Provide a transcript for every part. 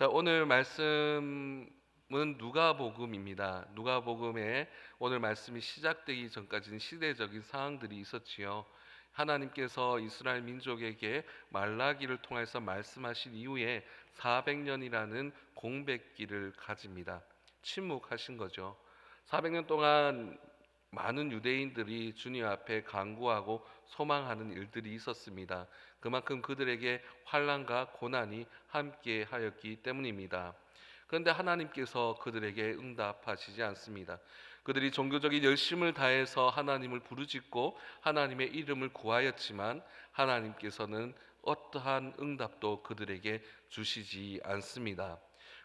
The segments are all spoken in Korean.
자, 오늘 말씀은 누가복음입니다. 누가복음에 오늘 말씀이 시작되기 전까지는 시대적인 상황들이 있었지요. 하나님께서 이스라엘 민족에게 말라기를 통해서 말씀하신 이후에 400년이라는 공백기를 가집니다. 침묵하신 거죠. 400년 동안 많은 유대인들이 주님 앞에 간구하고 소망하는 일들이 있었습니다. 그만큼 그들에게 환란과 고난이 함께 하였기 때문입니다. 그런데 하나님께서 그들에게 응답하시지 않습니다. 그들이 종교적인 열심을 다해서 하나님을 부르짖고 하나님의 이름을 구하였지만 하나님께서는 어떠한 응답도 그들에게 주시지 않습니다.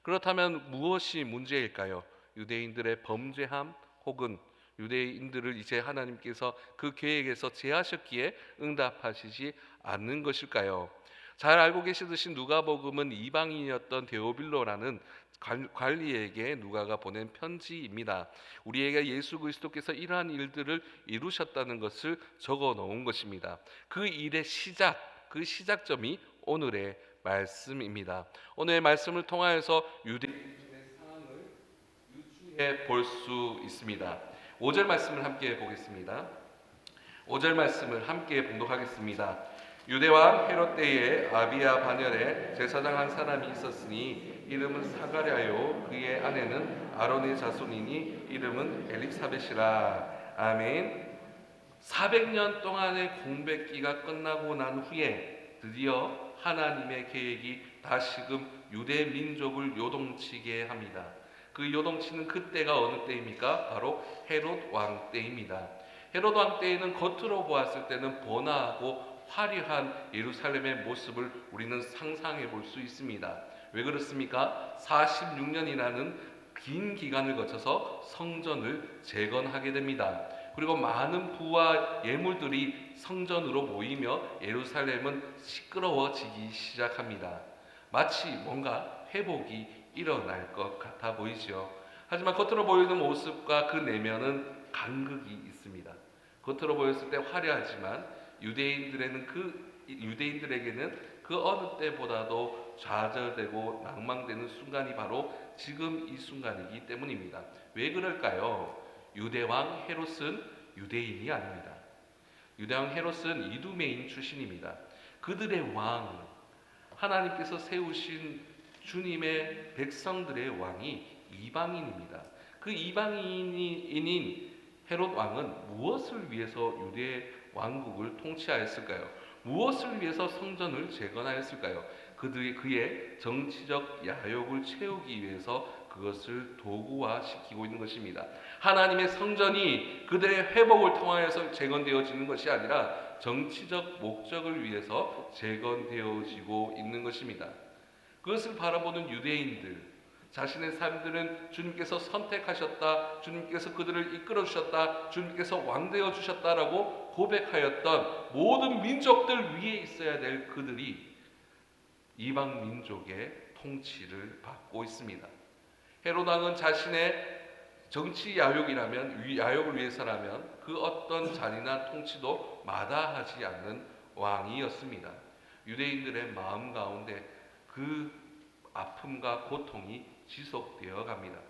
그렇다면 무엇이 문제일까요? 유대인들의 범죄함 혹은 유대인들을 이제 하나님께서 그 계획에서 제하셨기에 응답하시지 않는 것일까요? 잘 알고 계시듯이 누가복음은 이방인이었던 데오빌로라는 관리에게 누가가 보낸 편지입니다. 우리에게 예수 그리스도께서 이러한 일들을 이루셨다는 것을 적어 놓은 것입니다. 그 일의 시작, 그 시작점이 오늘의 말씀입니다. 오늘의 말씀을 통하여서 유대인의 상황을 유추해 볼 수 있습니다. 5절 말씀을 함께 보겠습니다. 5절 말씀을 함께 봉독하겠습니다. 유대왕 헤롯 때에 아비야 반열에 제사장 한 사람이 있었으니 이름은 사가랴요 그의 아내는 아론의 자손이니 이름은 엘리사벳이라 아멘 400년 동안의 공백기가 끝나고 난 후에 드디어 하나님의 계획이 다시금 유대 민족을 요동치게 합니다. 그 요동치는 그때가 어느 때입니까? 바로 헤롯 왕 때입니다. 헤롯 왕 때에는 겉으로 보았을 때는 번화하고 화려한 예루살렘의 모습을 우리는 상상해 볼 수 있습니다. 왜 그렇습니까? 46년이라는 긴 기간을 거쳐서 성전을 재건하게 됩니다. 그리고 많은 부와 예물들이 성전으로 모이며 예루살렘은 시끄러워지기 시작합니다. 마치 뭔가 회복이 일어날 것 같아 보이죠. 하지만 겉으로 보이는 모습과 그 내면은 간극이 있습니다. 겉으로 보였을 때 화려하지만 유대인들에는 그 유대인들에게는 그 어느 때보다도 좌절되고 낭망되는 순간이 바로 지금 이 순간이기 때문입니다. 왜 그럴까요? 유대왕 헤롯은 유대인이 아닙니다. 유대왕 헤롯은 이두메인 출신입니다. 그들의 왕 하나님께서 세우신 주님의 백성들의 왕이 이방인입니다. 그 이방인인 헤롯 왕은 무엇을 위해서 유대 왕국을 통치하였을까요? 무엇을 위해서 성전을 재건하였을까요? 그들의 그의 정치적 야욕을 채우기 위해서 그것을 도구화시키고 있는 것입니다. 하나님의 성전이 그들의 회복을 통하여서 재건되어지는 것이 아니라 정치적 목적을 위해서 재건되어지고 있는 것입니다. 그것을 바라보는 유대인들 자신의 삶들은 주님께서 선택하셨다, 주님께서 그들을 이끌어 주셨다, 주님께서 왕되어 주셨다라고 고백하였던 모든 민족들 위에 있어야 될 그들이 이방 민족의 통치를 받고 있습니다. 헤롯 왕은 자신의 정치 야욕이라면 야욕을 위해서라면 그 어떤 자리나 통치도 마다하지 않는 왕이었습니다. 유대인들의 마음 가운데 그 아픔과 고통이 지속되어 갑니다.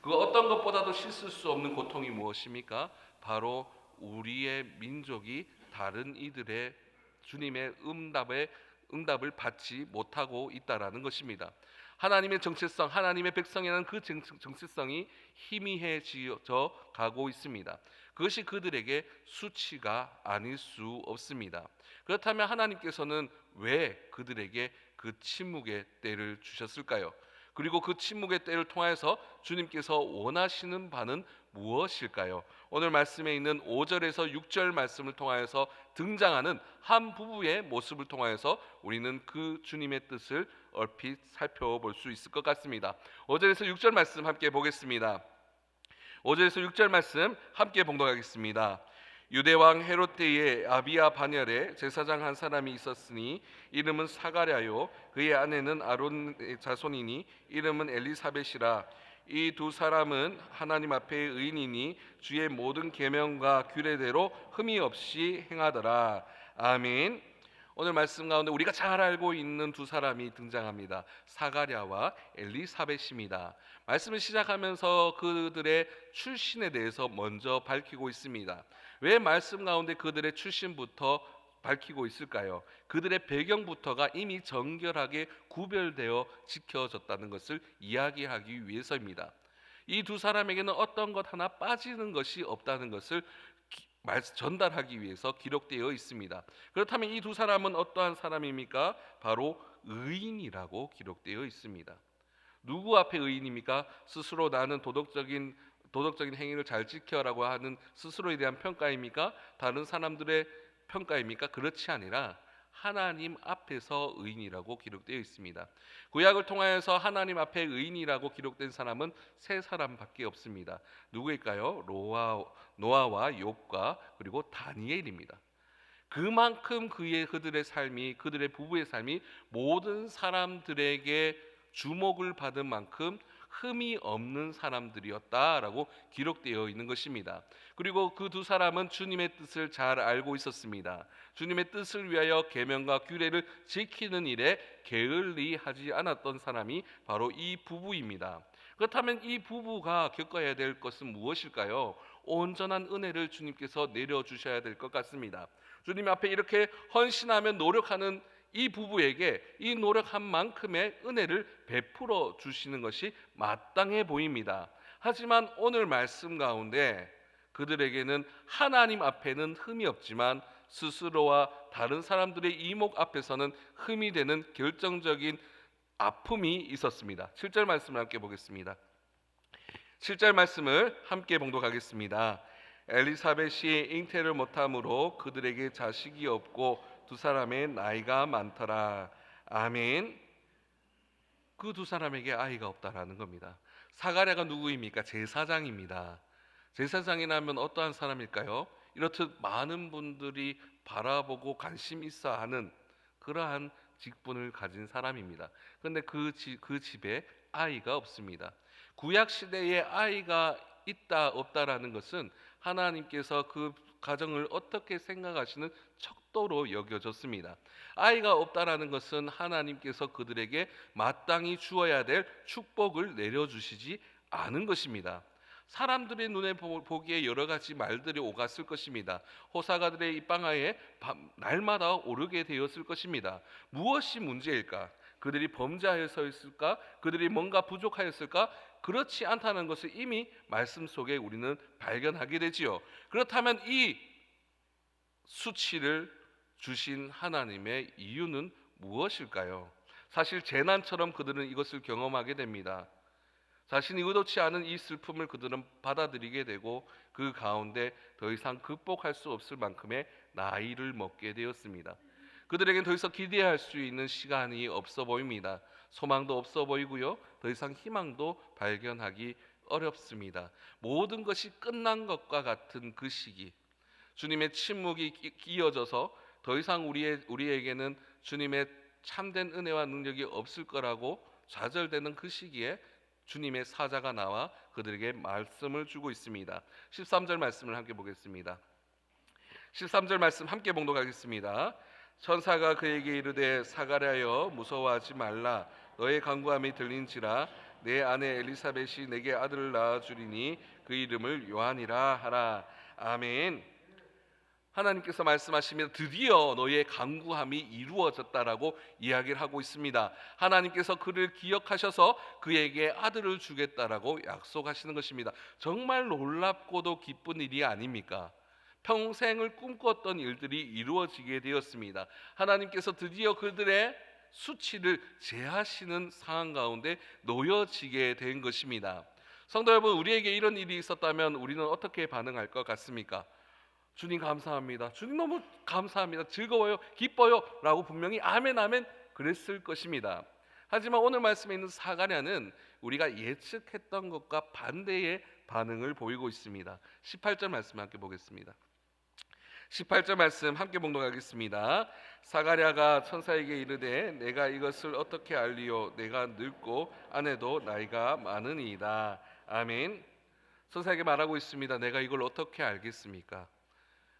그 어떤 것보다도 씻을 수 없는 고통이 무엇입니까? 바로 우리의 민족이 다른 이들의 주님의 응답에 응답을 받지 못하고 있다라는 것입니다. 하나님의 정체성, 하나님의 백성이라는 그 정체성이 희미해져 가고 있습니다. 그것이 그들에게 수치가 아닐 수 없습니다. 그렇다면 하나님께서는 왜 그들에게 그 침묵의 때를 주셨을까요? 그리고 그 침묵의 때를 통해서 주님께서 원하시는 바는 무엇일까요? 오늘 말씀에 있는 5절에서 6절 말씀을 통하여서 등장하는 한 부부의 모습을 통하여서 우리는 그 주님의 뜻을 얼핏 살펴볼 수 있을 것 같습니다. 5절에서 6절 말씀 함께 보겠습니다. 5절에서 6절 말씀 함께 봉독하겠습니다. 유대왕 헤롯 때에 아비아 바넬에 제사장 한 사람이 있었으니 이름은 사가랴요 그의 아내는 아론의 자손이니 이름은 엘리사벳이라 이 두 사람은 하나님 앞에 의인이니 주의 모든 계명과 규례대로 흠이 없이 행하더라 아멘 오늘 말씀 가운데 우리가 잘 알고 있는 두 사람이 등장합니다. 사가랴와 엘리사벳입니다. 말씀을 시작하면서 그들의 출신에 대해서 먼저 밝히고 있습니다. 왜 말씀 가운데 그들의 출신부터 밝히고 있을까요? 그들의 배경부터가 이미 정결하게 구별되어 지켜졌다는 것을 이야기하기 위해서입니다. 이 두 사람에게는 어떤 것 하나 빠지는 것이 없다는 것을 전달하기 위해서 기록되어 있습니다. 그렇다면 이 두 사람은 어떠한 사람입니까? 바로 의인이라고 기록되어 있습니다. 누구 앞에 의인입니까? 스스로 나는 도덕적인 도덕적인 행위를 잘 지켜라고 하는 스스로에 대한 평가입니까? 다른 사람들의 평가입니까? 그렇지 아니라 하나님 앞에서 의인이라고 기록되어 있습니다. 구약을 통하여서 하나님 앞에 의인이라고 기록된 사람은 세 사람밖에 없습니다. 누구일까요? 로아, 노아와 욥과 그리고 다니엘입니다. 그만큼 그의 그들의 삶이 그들의 부부의 삶이 모든 사람들에게 주목을 받은 만큼 흠이 없는 사람들이었다라고 기록되어 있는 것입니다. 그리고 그 두 사람은 주님의 뜻을 잘 알고 있었습니다. 주님의 뜻을 위하여 계명과 규례를 지키는 일에 게을리하지 않았던 사람이 바로 이 부부입니다. 그렇다면 이 부부가 겪어야 될 것은 무엇일까요? 온전한 은혜를 주님께서 내려 주셔야 될 것 같습니다. 주님 앞에 이렇게 헌신하며 노력하는 이 부부에게 이 노력한 만큼의 은혜를 베풀어 주시는 것이 마땅해 보입니다. 하지만 오늘 말씀 가운데 그들에게는 하나님 앞에는 흠이 없지만 스스로와 다른 사람들의 이목 앞에서는 흠이 되는 결정적인 아픔이 있었습니다. 7절 말씀을 함께 보겠습니다. 7절 말씀을 함께 봉독하겠습니다. 엘리사벳이 잉태를 못함으로 그들에게 자식이 없고 두 사람의 나이가 많더라. 아멘. 그 두 사람에게 아이가 없다라는 겁니다. 사가랴가 누구입니까? 제사장입니다. 제사장이라면 어떠한 사람일까요? 이렇듯 많은 분들이 바라보고 관심 있어 하는 그러한 직분을 가진 사람입니다. 그런데 그, 지, 그 집에 아이가 없습니다. 구약 시대에 아이가 있다 없다라는 것은 하나님께서 그 가정을 어떻게 생각하시는 척도로 여겨졌습니다. 아이가 없다라는 것은 하나님께서 그들에게 마땅히 주어야 될 축복을 내려주시지 않은 것입니다. 사람들의 눈에 보- 보기에 여러 가지 말들이 오갔을 것입니다. 호사가들의 입방아에 밤- 날마다 오르게 되었을 것입니다. 무엇이 문제일까? 그들이 범죄하였을까? 그들이 뭔가 부족하였을까? 그렇지 않다는 것을 이미 말씀 속에 우리는 발견하게 되지요. 그렇다면 이 수치를 주신 하나님의 이유는 무엇일까요? 사실 재난처럼 그들은 이것을 경험하게 됩니다. 자신이 의도치 않은 이 슬픔을 그들은 받아들이게 되고 그 가운데 더 이상 극복할 수 없을 만큼의 나이를 먹게 되었습니다. 그들에겐 더 이상 기대할 수 있는 시간이 없어 보입니다. 소망도 없어 보이고요. 더 이상 희망도 발견하기 어렵습니다. 모든 것이 끝난 것과 같은 그 시기. 주님의 침묵이 끼- 끼어져서 더 이상 우리의 우리에게는 주님의 참된 은혜와 능력이 없을 거라고 좌절되는 그 시기에 주님의 사자가 나와 그들에게 말씀을 주고 있습니다. 13절 말씀을 함께 보겠습니다. 13절 말씀 함께 봉독하겠습니다. 천사가 그에게 이르되 사가랴여 무서워하지 말라 너의 간구함이 들린지라 내 아내 엘리사벳이 내게 아들을 낳아 주리니 그 이름을 요한이라 하라. 아멘. 하나님께서 말씀하시면 드디어 너의 간구함이 이루어졌다라고 이야기를 하고 있습니다. 하나님께서 그를 기억하셔서 그에게 아들을 주겠다라고 약속하시는 것입니다. 정말 놀랍고도 기쁜 일이 아닙니까? 평생을 꿈꿨던 일들이 이루어지게 되었습니다. 하나님께서 드디어 그들의 수치를 제하시는 상황 가운데 놓여지게 된 것입니다. 성도 여러분, 우리에게 이런 일이 있었다면 우리는 어떻게 반응할 것 같습니까? 주님 감사합니다. 주님 너무 감사합니다. 즐거워요. 기뻐요. 라고 분명히 아멘 아멘 그랬을 것입니다. 하지만 오늘 말씀에 있는 사가랴는 우리가 예측했던 것과 반대의 반응을 보이고 있습니다. 18절 말씀 함께 보겠습니다. 18절 말씀 함께 봉독하겠습니다. 사가랴가 천사에게 이르되 내가 이것을 어떻게 알리요 내가 늙고 아내도 나이가 많으니이다. 아멘. 천사에게 말하고 있습니다. 내가 이걸 어떻게 알겠습니까?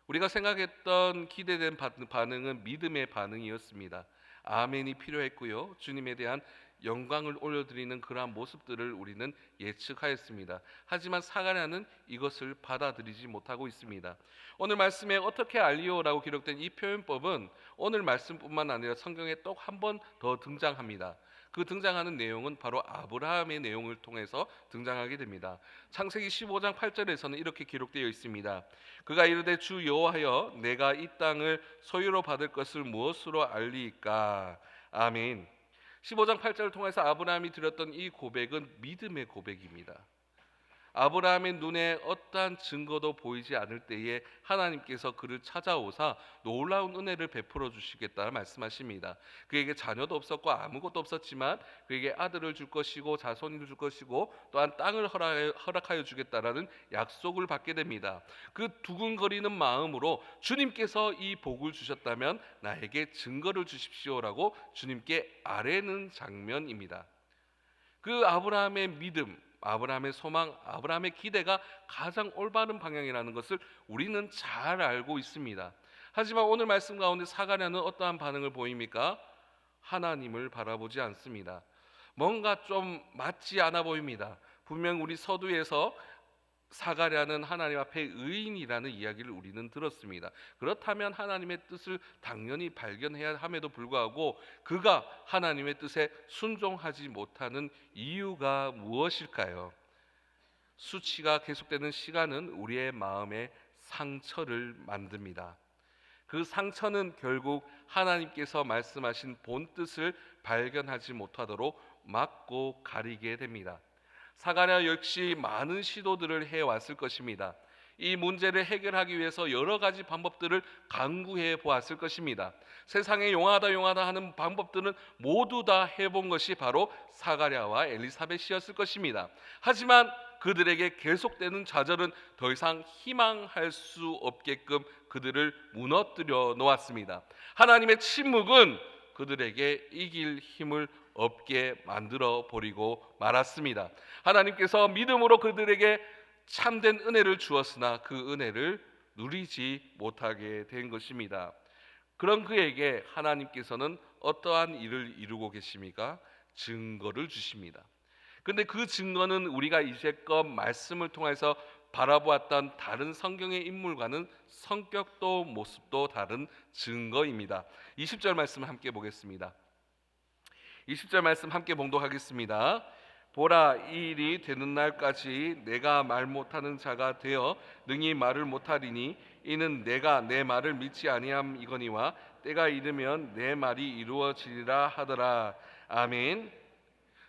우리가 생각했던 기대된 바- 반응은 믿음의 반응이었습니다. 아멘이 필요했고요. 주님에 대한 영광을 올려드리는 그러한 모습들을 우리는 예측하였습니다. 하지만 사가랴는 이것을 받아들이지 못하고 있습니다. 오늘 말씀에 어떻게 알리오라고 기록된 이 표현법은 오늘 말씀뿐만 아니라 성경에 또 한 번 더 등장합니다. 그 등장하는 내용은 바로 아브라함의 내용을 통해서 등장하게 됩니다. 창세기 15장 8절에서는 이렇게 기록되어 있습니다. 그가 이르되 주 여호와여 내가 이 땅을 소유로 받을 것을 무엇으로 알리까? 아멘. 15장 8절을 통해서 아브라함이 드렸던 이 고백은 믿음의 고백입니다. 아브라함의 눈에 어떠한 증거도 보이지 않을 때에 하나님께서 그를 찾아오사 놀라운 은혜를 베풀어 주시겠다 말씀하십니다. 그에게 자녀도 없었고 아무것도 없었지만 그에게 아들을 줄 것이고 자손을 줄 것이고 또한 땅을 허락하여 주겠다라는 약속을 받게 됩니다. 그 두근거리는 마음으로 주님께서 이 복을 주셨다면 나에게 증거를 주십시오라고 주님께 아뢰는 장면입니다. 그 아브라함의 믿음, 아브라함의 소망, 아브라함의 기대가 가장 올바른 방향이라는 것을 우리는 잘 알고 있습니다. 하지만 오늘 말씀 가운데 사가랴는 어떠한 반응을 보입니까? 하나님을 바라보지 않습니다. 뭔가 좀 맞지 않아 보입니다. 분명 우리 서두에서 사가랴는 하나님 앞에 의인이라는 이야기를 우리는 들었습니다. 그렇다면 하나님의 뜻을 당연히 발견해야 함에도 불구하고 그가 하나님의 뜻에 순종하지 못하는 이유가 무엇일까요? 수치가 계속되는 시간은 우리의 마음에 상처를 만듭니다. 그 상처는 결국 하나님께서 말씀하신 본 뜻을 발견하지 못하도록 막고 가리게 됩니다. 사가랴 역시 많은 시도들을 해 왔을 것입니다. 이 문제를 해결하기 위해서 여러 가지 방법들을 강구해 보았을 것입니다. 세상에 용하다 용하다 하는 방법들은 모두 다 해본 것이 바로 사가랴와 엘리사벳이었을 것입니다. 하지만 그들에게 계속되는 좌절은 더 이상 희망할 수 없게끔 그들을 무너뜨려 놓았습니다. 하나님의 침묵은 그들에게 이길 힘을 없게 만들어 버리고 말았습니다. 하나님께서 믿음으로 그들에게 참된 은혜를 주었으나 그 은혜를 누리지 못하게 된 것입니다. 그런 그에게 하나님께서는 어떠한 일을 이루고 계십니까? 증거를 주십니다. 근데 그 증거는 우리가 이제껏 말씀을 통해서 바라보았던 다른 성경의 인물과는 성격도 모습도 다른 증거입니다. 20절 말씀 함께 보겠습니다. 20절 말씀 함께 봉독하겠습니다. 보라 이 일이 되는 날까지 내가 말 못하는 자가 되어 능히 말을 못하리니 이는 내가 내 말을 믿지 아니함 이거니와 때가 이르면 내 말이 이루어지리라 하더라 아멘.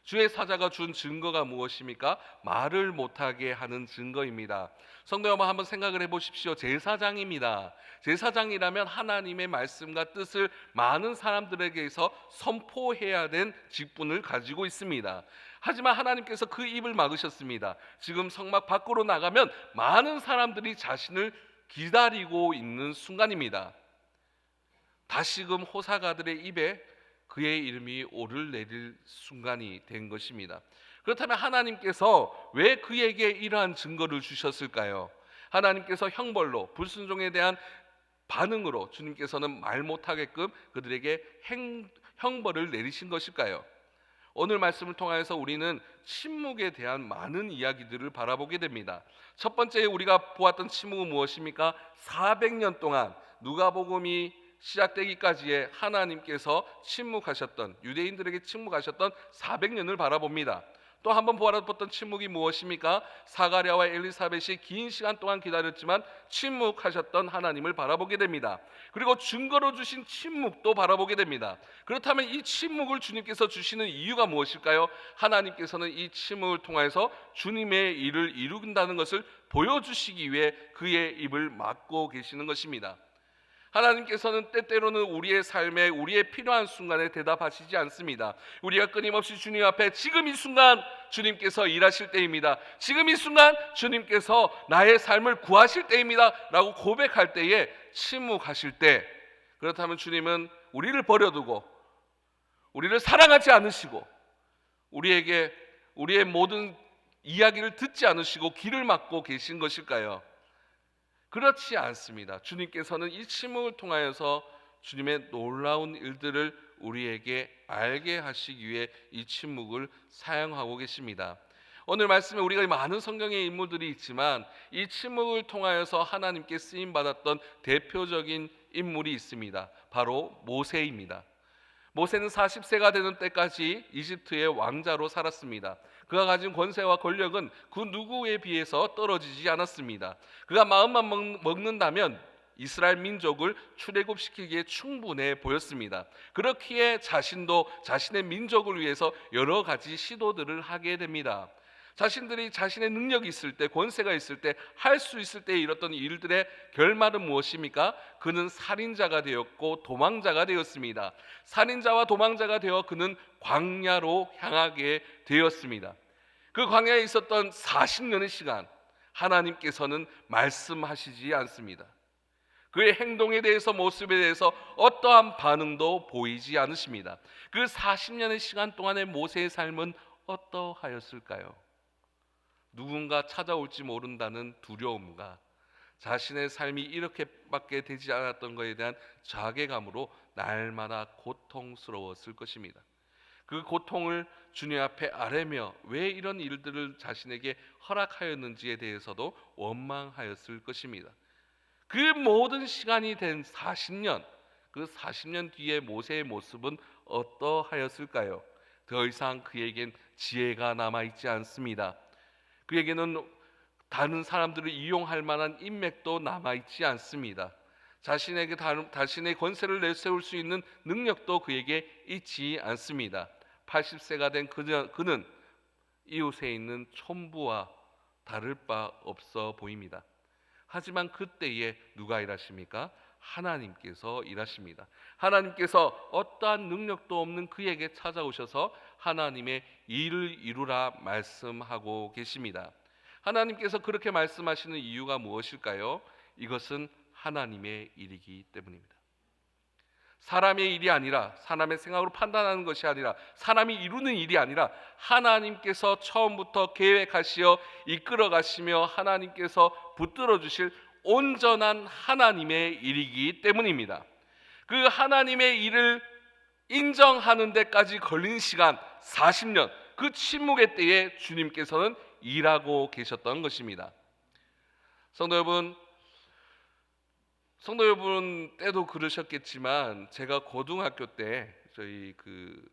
주의 사자가 준 증거가 무엇입니까? 말을 못하게 하는 증거입니다. 성도 여러분 한번 생각을 해보십시오. 제사장입니다. 제사장이라면 하나님의 말씀과 뜻을 많은 사람들에게서 선포해야 된 직분을 가지고 있습니다. 하지만 하나님께서 그 입을 막으셨습니다. 지금 성막 밖으로 나가면 많은 사람들이 자신을 기다리고 있는 순간입니다. 다시금 호사가들의 입에 그의 이름이 오를 내릴 순간이 된 것입니다. 그렇다면 하나님께서 왜 그에게 이러한 증거를 주셨을까요? 하나님께서 형벌로 불순종에 대한 반응으로 주님께서는 말 못하게끔 그들에게 행, 형벌을 내리신 것일까요? 오늘 말씀을 통하여서 우리는 침묵에 대한 많은 이야기들을 바라보게 됩니다. 첫 번째 우리가 보았던 침묵은 무엇입니까? 400년 동안 누가복음이 시작되기까지의 하나님께서 침묵하셨던 유대인들에게 침묵하셨던 400년을 바라봅니다. 또 한번 보았던 침묵이 무엇입니까? 사가랴와 엘리사벳이 긴 시간 동안 기다렸지만 침묵하셨던 하나님을 바라보게 됩니다. 그리고 증거로 주신 침묵도 바라보게 됩니다. 그렇다면 이 침묵을 주님께서 주시는 이유가 무엇일까요? 하나님께서는 이 침묵을 통해서 주님의 일을 이룬다는 것을 보여주시기 위해 그의 입을 막고 계시는 것입니다. 하나님께서는 때때로는 우리의 삶에 우리의 필요한 순간에 대답하시지 않습니다. 우리가 끊임없이 주님 앞에 지금 이 순간 주님께서 일하실 때입니다. 지금 이 순간 주님께서 나의 삶을 구하실 때입니다. 라고 고백할 때에 침묵하실 때 그렇다면 주님은 우리를 버려두고 우리를 사랑하지 않으시고 우리에게 우리의 모든 이야기를 듣지 않으시고 길을 막고 계신 것일까요? 그렇지 않습니다. 주님께서는 이 침묵을 통하여서 주님의 놀라운 일들을 우리에게 알게 하시기 위해 이 침묵을 사용하고 계십니다. 오늘 말씀에 우리가 많은 성경의 인물들이 있지만 이 침묵을 통하여서 하나님께 쓰임 받았던 대표적인 인물이 있습니다. 바로 모세입니다. 모세는 40세가 되는 때까지 이집트의 왕자로 살았습니다. 그가 가진 권세와 권력은 그 누구에 비해서 떨어지지 않았습니다. 그가 마음만 먹- 먹는다면 이스라엘 민족을 출애굽시키기에 충분해 보였습니다. 그렇기에 자신도 자신의 민족을 위해서 여러 가지 시도들을 하게 됩니다. 자신들이 자신의 능력이 있을 때, 권세가 있을 때, 할 수 있을 때 이뤘던 일들의 결말은 무엇입니까? 그는 살인자가 되었고 도망자가 되었습니다. 살인자와 도망자가 되어 그는 광야로 향하게 되었습니다. 그 광야에 있었던 40년의 시간 하나님께서는 말씀하시지 않습니다. 그의 행동에 대해서 모습에 대해서 어떠한 반응도 보이지 않으십니다. 그 40년의 시간 동안의 모세의 삶은 어떠하였을까요? 누군가 찾아올지 모른다는 두려움과 자신의 삶이 이렇게밖에 되지 않았던 것에 대한 자괴감으로 날마다 고통스러웠을 것입니다. 그 고통을 주님 앞에 아뢰며 왜 이런 일들을 자신에게 허락하였는지에 대해서도 원망하였을 것입니다. 그 모든 시간이 된 40년, 그 40년 뒤에 모세의 모습은 어떠하였을까요? 더 이상 그에겐 지혜가 남아 있지 않습니다. 그에게는 다른 사람들을 이용할 만한 인맥도 남아 있지 않습니다. 자신에게 다른, 자신의 권세를 내세울 수 있는 능력도 그에게 있지 않습니다. 80세가 된 그저, 그는 이웃에 있는 촌부와 다를 바 없어 보입니다. 하지만 그때에 누가 일하십니까? 하나님께서 일하십니다. 하나님께서 어떠한 능력도 없는 그에게 찾아오셔서 하나님의 일을 이루라 말씀하고 계십니다. 하나님께서 그렇게 말씀하시는 이유가 무엇일까요? 이것은 하나님의 일이기 때문입니다. 사람의 일이 아니라 사람의 생각으로 판단하는 것이 아니라 사람이 이루는 일이 아니라 하나님께서 처음부터 계획하시어 이끌어 가시며 하나님께서 붙들어 주실 온전한 하나님의 일이기 때문입니다. 그 하나님의 일을 인정하는 데까지 걸린 시간 40년 그 침묵의 때에 주님께서는 일하고 계셨던 것입니다. 성도 여러분 성도 여러분 때도 그러셨겠지만 제가 고등학교 때 저희 그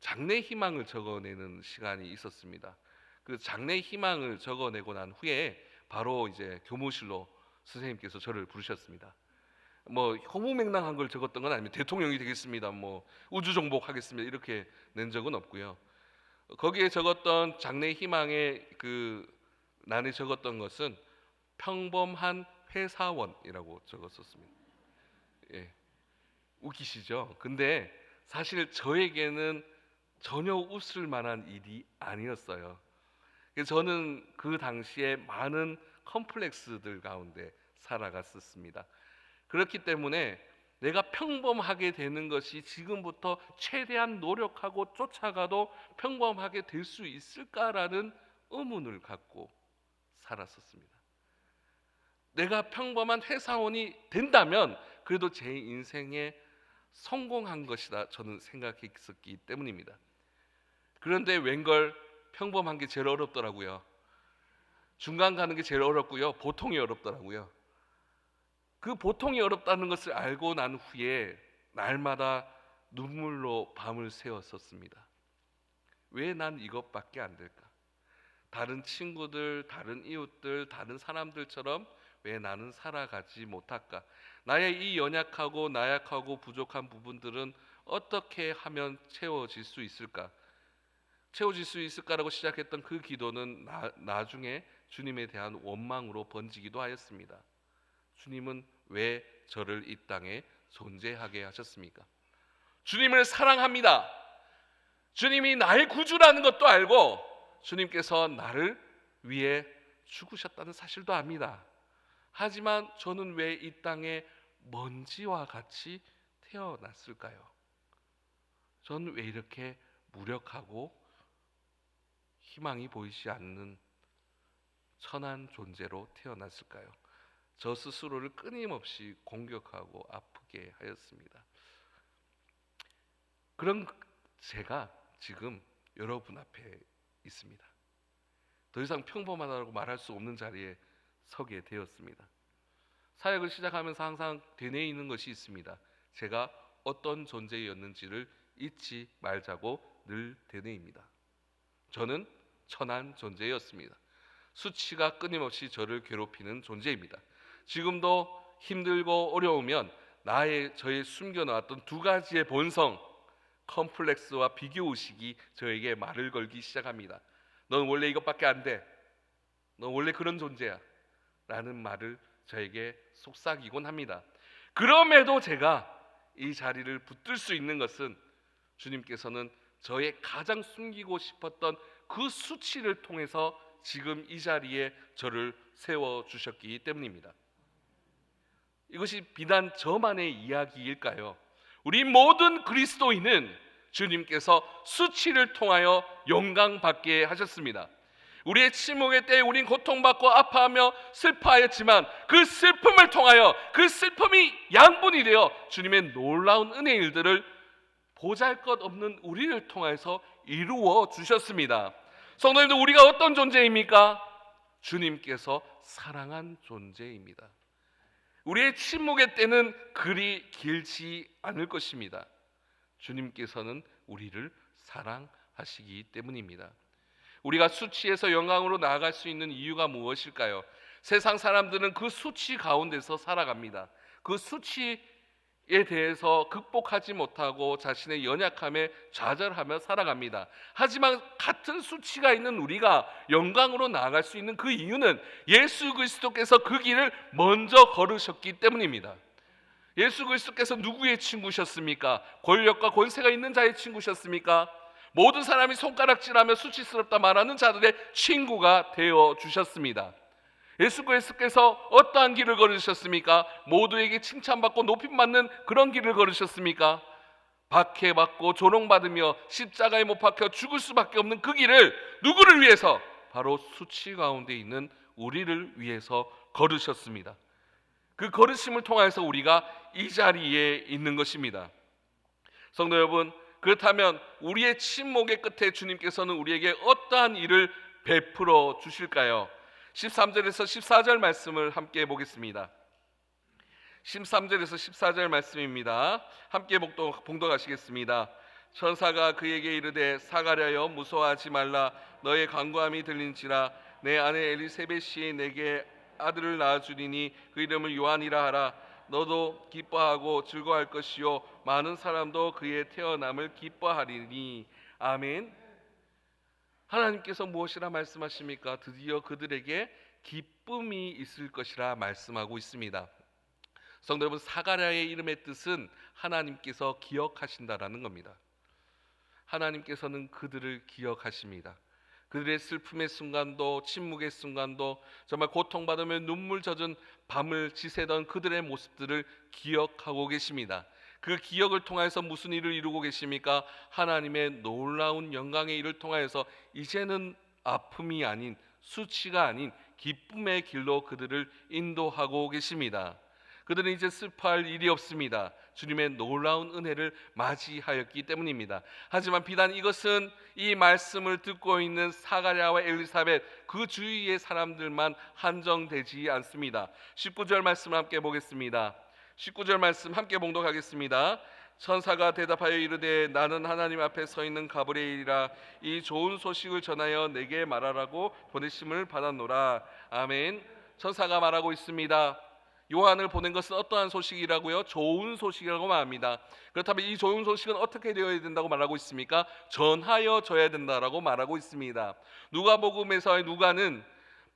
장래 희망을 적어내는 시간이 있었습니다. 그 장래 희망을 적어내고 난 후에 바로 이제 교무실로 선생님께서 저를 부르셨습니다. 뭐 허무맹랑한 걸 적었던 건 아니면 대통령이 되겠습니다. 뭐 우주 정복하겠습니다. 이렇게 낸 적은 없고요. 거기에 적었던 장래 희망의 그 난에 적었던 것은 평범한 회사원이라고 적었었습니다. 예. 웃기시죠? 근데 사실 저에게는 전혀 웃을 만한 일이 아니었어요. 저는 그 당시에 많은 컴플렉스들 가운데 살아갔었습니다. 그렇기 때문에 내가 평범하게 되는 것이 지금부터 최대한 노력하고 쫓아가도 평범하게 될 수 있을까라는 의문을 갖고 살았었습니다. 내가 평범한 회사원이 된다면 그래도 제 인생에 성공한 것이다 저는 생각했었기 때문입니다. 그런데 웬걸 평범한 게 제일 어렵더라고요. 중간 가는 게 제일 어렵고요. 보통이 어렵더라고요. 그 보통이 어렵다는 것을 알고 난 후에 날마다 눈물로 밤을 새웠었습니다. 왜 난 이것밖에 안 될까? 다른 친구들, 다른 이웃들, 다른 사람들처럼 왜 나는 살아가지 못할까? 나의 이 연약하고 나약하고 부족한 부분들은 어떻게 하면 채워질 수 있을까? 채워질 수 있을까라고 시작했던 그 기도는 나, 나중에 주님에 대한 원망으로 번지기도 하였습니다. 주님은 왜 저를 이 땅에 존재하게 하셨습니까? 주님을 사랑합니다. 주님이 나의 구주라는 것도 알고 주님께서 나를 위해 죽으셨다는 사실도 압니다. 하지만 저는 왜 이 땅에 먼지와 같이 태어났을까요? 저는 왜 이렇게 무력하고 희망이 보이지 않는 천한 존재로 태어났을까요? 저 스스로를 끊임없이 공격하고 아프게 하였습니다. 그런 제가 지금 여러분 앞에 있습니다. 더 이상 평범하다고 말할 수 없는 자리에 서게 되었습니다. 사역을 시작하면서 항상 되뇌 있는 것이 있습니다. 제가 어떤 존재였는지를 잊지 말자고 늘 되뇌입니다. 저는 천한 존재였습니다. 수치가 끊임없이 저를 괴롭히는 존재입니다. 지금도 힘들고 어려우면 나의 저의 숨겨놓았던 두 가지의 본성 컴플렉스와 비교 의식이 저에게 말을 걸기 시작합니다. 넌 원래 이것밖에 안 돼. 넌 원래 그런 존재야. 라는 말을 저에게 속삭이곤 합니다. 그럼에도 제가 이 자리를 붙들 수 있는 것은 주님께서는 저의 가장 숨기고 싶었던 그 수치를 통해서 지금 이 자리에 저를 세워 주셨기 때문입니다. 이것이 비단 저만의 이야기일까요? 우리 모든 그리스도인은 주님께서 수치를 통하여 영광 받게 하셨습니다. 우리의 침묵의 때에 우린 고통받고 아파하며 슬퍼하였지만 그 슬픔을 통하여 그 슬픔이 양분이 되어 주님의 놀라운 은혜 일들을 보잘것없는 우리를 통해서 이루어 주셨습니다. 성도님들 우리가 어떤 존재입니까? 주님께서 사랑한 존재입니다. 우리의 침묵의 때는 그리 길지 않을 것입니다. 주님께서는 우리를 사랑하시기 때문입니다. 우리가 수치에서 영광으로 나아갈 수 있는 이유가 무엇일까요? 세상 사람들은 그 수치 가운데서 살아갑니다. 그 수치 에 대해서 극복하지 못하고 자신의 연약함에 좌절하며 살아갑니다. 하지만 같은 수치가 있는 우리가 영광으로 나아갈 수 있는 그 이유는 예수 그리스도께서 그 길을 먼저 걸으셨기 때문입니다. 예수 그리스도께서 누구의 친구셨습니까? 권력과 권세가 있는 자의 친구셨습니까? 모든 사람이 손가락질하며 수치스럽다 말하는 자들의 친구가 되어 주셨습니다. 예수 그리스도께서 어떠한 길을 걸으셨습니까? 모두에게 칭찬받고 높임받는 그런 길을 걸으셨습니까? 박해받고 조롱받으며 십자가에 못 박혀 죽을 수밖에 없는 그 길을 누구를 위해서? 바로 수치 가운데 있는 우리를 위해서 걸으셨습니다. 그 걸으심을 통해서 우리가 이 자리에 있는 것입니다. 성도 여러분, 그렇다면 우리의 침묵의 끝에 주님께서는 우리에게 어떠한 일을 베풀어 주실까요? 13절에서 14절 말씀을 함께 보겠습니다. 13절에서 14절 말씀입니다. 함께 복도, 봉독하시겠습니다. 천사가 그에게 이르되 사가랴여 무서워하지 말라 너의 간구함이 들린지라 내 아내 엘리세벳이 내게 아들을 낳아 주리니 그 이름을 요한이라 하라 너도 기뻐하고 즐거워할 것이요 많은 사람도 그의 태어남을 기뻐하리니 아멘. 하나님께서 무엇이라 말씀하십니까? 드디어 그들에게 기쁨이 있을 것이라 말씀하고 있습니다. 성도 여러분 사가랴의 이름의 뜻은 하나님께서 기억하신다라는 겁니다. 하나님께서는 그들을 기억하십니다. 그들의 슬픔의 순간도 침묵의 순간도 정말 고통받으며 눈물 젖은 밤을 지새던 그들의 모습들을 기억하고 계십니다. 그 기억을 통해서 무슨 일을 이루고 계십니까? 하나님의 놀라운 영광의 일을 통하여서 이제는 아픔이 아닌 수치가 아닌 기쁨의 길로 그들을 인도하고 계십니다. 그들은 이제 슬퍼할 일이 없습니다. 주님의 놀라운 은혜를 맞이하였기 때문입니다. 하지만 비단 이것은 이 말씀을 듣고 있는 사가랴와 엘리사벳 그 주위의 사람들만 한정되지 않습니다. 19절 말씀 함께 보겠습니다. 19절 말씀 함께 봉독하겠습니다. 천사가 대답하여 이르되 나는 하나님 앞에 서 있는 가브리엘이라 이 좋은 소식을 전하여 내게 말하라고 보내심을 받았노라. 아멘. 천사가 말하고 있습니다. 요한을 보낸 것은 어떠한 소식이라고요? 좋은 소식이라고 말합니다. 그렇다면 이 좋은 소식은 어떻게 되어야 된다고 말하고 있습니까? 전하여 져야 된다라고 말하고 있습니다. 누가복음에서의 누가는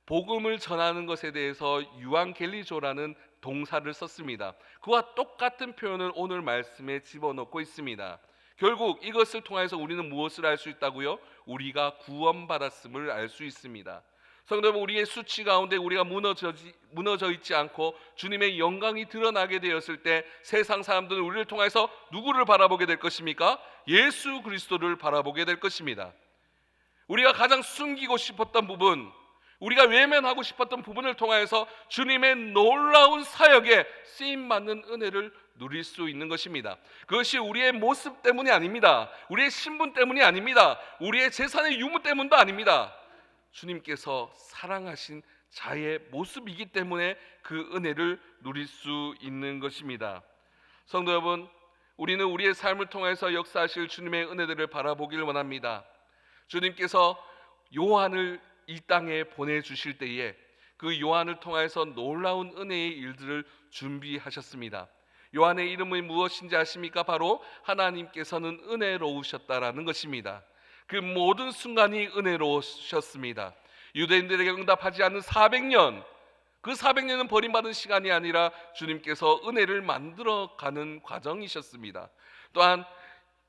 복음을 전하는 것에 대해서 유앙겔리조라는 동사를 썼습니다. 그와 똑같은 표현을 오늘 말씀에 집어넣고 있습니다. 결국 이것을 통해서 우리는 무엇을 알 수 있다고요? 우리가 구원받았음을 알 수 있습니다. 성도 여러분, 우리의 수치 가운데 우리가 무너져, 무너져 있지 않고 주님의 영광이 드러나게 되었을 때 세상 사람들은 우리를 통해서 누구를 바라보게 될 것입니까? 예수 그리스도를 바라보게 될 것입니다. 우리가 가장 숨기고 싶었던 부분, 우리가 외면하고 싶었던 부분을 통하여서 주님의 놀라운 사역에 쓰임 받는 은혜를 누릴 수 있는 것입니다. 그것이 우리의 모습 때문이 아닙니다. 우리의 신분 때문이 아닙니다. 우리의 재산의 유무 때문도 아닙니다. 주님께서 사랑하신 자의 모습이기 때문에 그 은혜를 누릴 수 있는 것입니다. 성도 여러분, 우리는 우리의 삶을 통해서 역사하실 주님의 은혜들을 바라보길 원합니다. 주님께서 요한을 이 땅에 보내 주실 때에 그 요한을 통해서 놀라운 은혜의 일들을 준비하셨습니다. 요한의 이름이 무엇인지 아십니까? 바로 하나님께서는 은혜로우셨다라는 것입니다. 그 모든 순간이 은혜로우셨습니다. 유대인들에게 응답하지 않는 400년 그 400년은 버림받은 시간이 아니라 주님께서 은혜를 만들어 가는 과정이셨습니다. 또한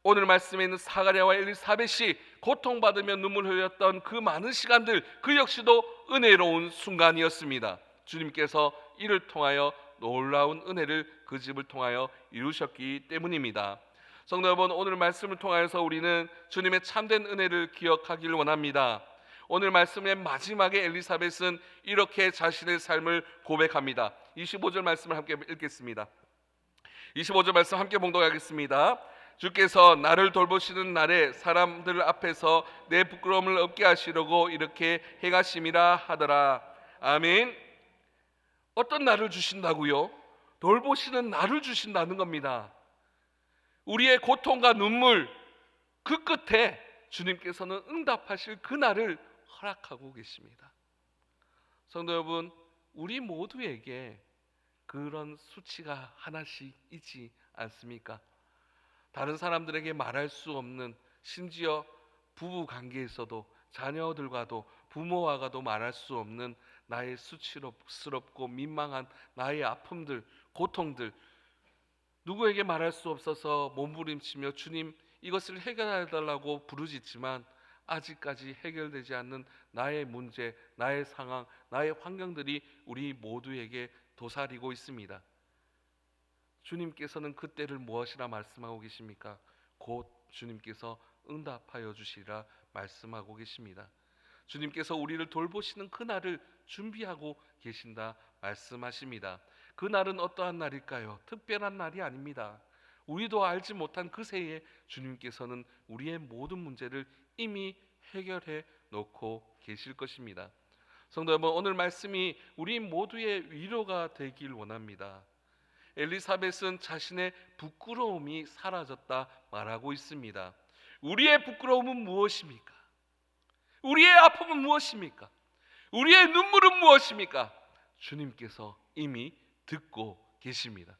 오늘 말씀에 있는 사가랴와 엘리사벳이 고통받으며 눈물 흘렸던 그 많은 시간들 그 역시도 은혜로운 순간이었습니다. 주님께서 이를 통하여 놀라운 은혜를 그 집을 통하여 이루셨기 때문입니다. 성도 여러분 오늘 말씀을 통하여서 우리는 주님의 참된 은혜를 기억하길 원합니다. 오늘 말씀의 마지막에 엘리사벳은 이렇게 자신의 삶을 고백합니다. 25절 말씀을 함께 읽겠습니다. 25절 말씀 함께 봉독하겠습니다. 주께서 나를 돌보시는 날에 사람들 앞에서 내 부끄러움을 없게 하시려고 이렇게 행하심이라 하더라. 아멘. 어떤 나를 주신다고요? 돌보시는 나를 주신다는 겁니다. 우리의 고통과 눈물 그 끝에 주님께서는 응답하실 그 날을 허락하고 계십니다. 성도 여러분, 우리 모두에게 그런 수치가 하나씩 있지 않습니까? 다른 사람들에게 말할 수 없는 심지어 부부 관계에서도 자녀들과도 부모와가도 말할 수 없는 나의 수치스럽고 민망한 나의 아픔들, 고통들 누구에게 말할 수 없어서 몸부림치며 주님 이것을 해결해 달라고 부르짖지만 아직까지 해결되지 않는 나의 문제, 나의 상황, 나의 환경들이 우리 모두에게 도사리고 있습니다. 주님께서는 그때를 무엇이라 말씀하고 계십니까? 곧 주님께서 응답하여 주시리라 말씀하고 계십니다. 주님께서 우리를 돌보시는 그 날을 준비하고 계신다 말씀하십니다. 그 날은 어떠한 날일까요? 특별한 날이 아닙니다. 우리도 알지 못한 그 새에 주님께서는 우리의 모든 문제를 이미 해결해 놓고 계실 것입니다. 성도 여러분, 오늘 말씀이 우리 모두의 위로가 되길 원합니다. 엘리사벳은 자신의 부끄러움이 사라졌다 말하고 있습니다. 우리의 부끄러움은 무엇입니까? 우리의 아픔은 무엇입니까? 우리의 눈물은 무엇입니까? 주님께서 이미 듣고 계십니다.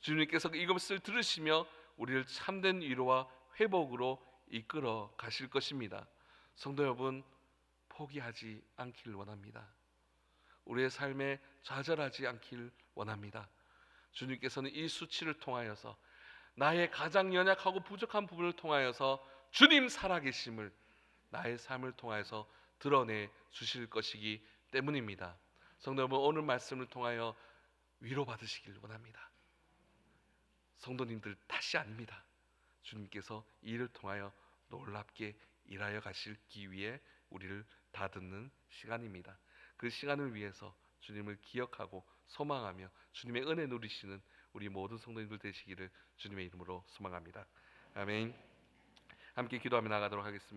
주님께서 이것을 들으시며 우리를 참된 위로와 회복으로 이끌어 가실 것입니다. 성도 여러분 포기하지 않길 원합니다. 우리의 삶에 좌절하지 않길 원합니다. 주님께서는 이 수치를 통하여서 나의 가장 연약하고 부족한 부분을 통하여서 주님 살아계심을 나의 삶을 통하여서 드러내 주실 것이기 때문입니다. 성도 여러분 오늘 말씀을 통하여 위로받으시길 원합니다. 성도님들 탓이 아닙니다. 주님께서 이를 통하여 놀랍게 일하여 가실기 위해 우리를 다듬는 시간입니다. 그 시간을 위해서 주님을 기억하고 소망하며 주님의 은혜 누리시는 우리 모든 성도님들 되시기를 주님의 이름으로 소망합니다. 아멘. 함께 기도하며 나가도록 하겠습니다.